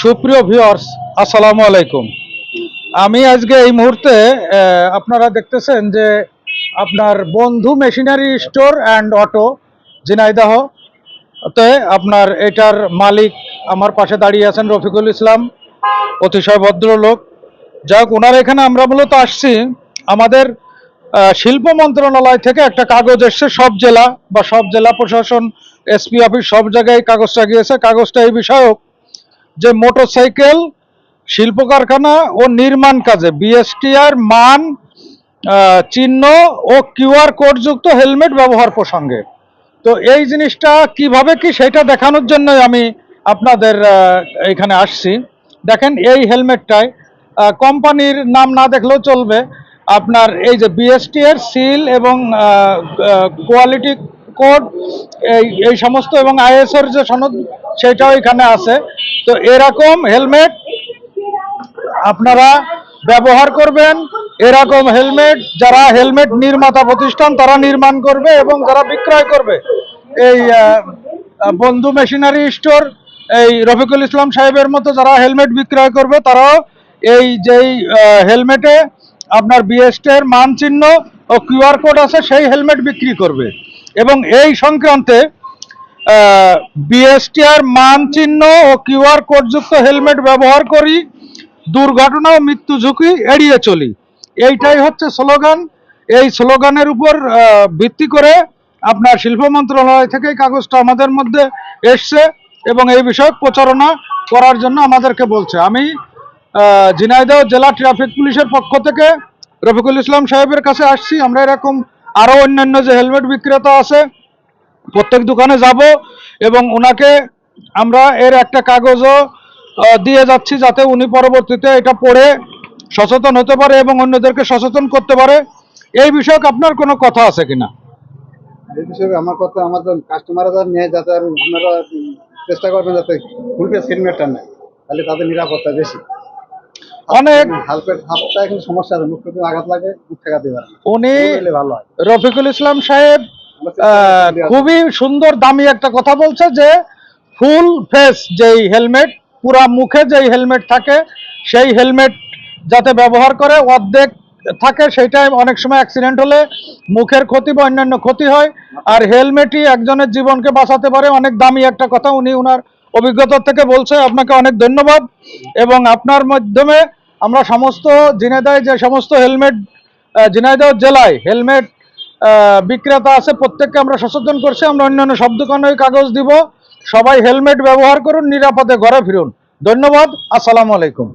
সুপ্রিয় ভিউয়ার্স আসসালামু আলাইকুম। আমি আজকে এই মুহূর্তে আপনারা দেখতেছেন যে আপনার বন্ধু machinery store and auto Jhenaidah তে আপনার এটার মালিক আমার পাশে দাঁড়িয়ে আছেন রফিকুল ইসলাম, অতিশয় ভদ্রলোক। যাই হোক ওনার এখানে আমরা মূলত আসছি আমাদের শিল্প মন্ত্রণালয় থেকে একটা কাগজ এসছে, সব জেলা বা সব জেলা প্রশাসন, এসপি অফিস, সব জায়গায় কাগজটা গিয়েছে। কাগজটা এই বিষয়ক যে মোটরসাইকেল শিল্প কারখানা ও নির্মাণ কাজে বিএসটিআর মান চিহ্ন ও কিউআর কোডযুক্ত হেলমেট ব্যবহার প্রসঙ্গে। তো এই জিনিসটা কীভাবে কি সেটা দেখানোর জন্য আমি আপনাদের এখানে আসছি। দেখেন এই হেলমেটটায় কোম্পানির নাম না দেখলেও চলবে। আপনার এই যে বিএসটি এর সিল এবং কোয়ালিটি কোড, এই এই সমস্ত এবং আইএসওর যে সনদ সেটাও এখানে আছে। তো এরকম হেলমেট আপনারা ব্যবহার করবেন। এরকম হেলমেট যারা হেলমেট নির্মাতা প্রতিষ্ঠান, তারা নির্মাণ করবে এবং যারা বিক্রয় করবে। এই বন্ধু মেশিনারি স্টোর, এই রফিকুল ইসলাম সাহেবের মতো যারা হেলমেট বিক্রয় করবে, তারাও এই যেই হেলমেটে আপনার বিএসটের মান চিহ্ন ও কিউআর কোড আছে, সেই হেলমেট বিক্রি করবে। এবং এই সংক্রান্তে বিএসটিআর মান চিহ্ন ও কিউআর কোডযুক্ত হেলমেট ব্যবহার করি, দুর্ঘটনা ও মৃত্যু ঝুঁকি এড়িয়ে চলি। এইটাই হচ্ছে স্লোগান। এই স্লোগানের উপর ভিত্তি করে আপনার শিল্প মন্ত্রণালয় থেকে কাগজটা আমাদের মধ্যে এসছে এবং এই বিষয়ে প্রচারণা করার জন্য আমাদেরকে বলছে। আমি ঝিনাইদহ জেলা ট্রাফিক পুলিশের পক্ষ থেকে রফিকুল ইসলাম সাহেবের কাছে আসছি। আমরা এরকম আরও অন্যান্য যে হেলমেট বিক্রেতা আছে প্রত্যেক দোকানে যাব এবং ওনাকে আমরা এর একটা কাগজও দিয়ে যাচ্ছি যাতে উনি পরবর্তীতে এটা পড়ে সচেতন হতে পারে এবং অন্যদেরকে সচেতন করতে পারে। এই বিষয়ক আপনার কোনো কথা আছে কিনা? এই বিষয়ে আমার কথা আমাদের কাস্টমাররা যারা নেয় যাতে আর আপনারা চেষ্টা করবেন যাতে ফুল হেলমেটটা নেয় তাহলে তাদের নিরাপত্তা বেশি। অনেক হালপেট হাতটা এখন সমস্যা আছে মুখ আঘাত লাগে মুখ পারে উনি ভালো হয়। রফিকুল ইসলাম সাহেব খুবই সুন্দর দামি একটা কথা বলছে যে ফুল ফেস যেই হেলমেট পুরা মুখে যেই হেলমেট থাকে সেই হেলমেট যাতে ব্যবহার করে অর্ধেক থাকে সেইটাই অনেক সময় অ্যাক্সিডেন্ট হলে মুখের ক্ষতি বা অন্যান্য ক্ষতি হয়। আর হেলমেটই একজনের জীবনকে বাঁচাতে পারে। অনেক দামি একটা কথা উনি ওনার অভিজ্ঞতা থেকে বলছে। আপনাকে অনেক ধন্যবাদ। এবং আপনার মাধ্যমে আমরা সমস্ত ঝিনাইদহ যে সমস্ত হেলমেট ঝিনাইদহ জেলায় হেলমেট বিক্রেতা আছে, প্রত্যেককে আমরা সচেতন করছি, আমরা অন্যান্য সব দোকানে কাগজ দিব। সবাই হেলমেট ব্যবহার করুন, নিরাপদে ঘরে ফিরুন। ধন্যবাদ, আসসালামু আলাইকুম।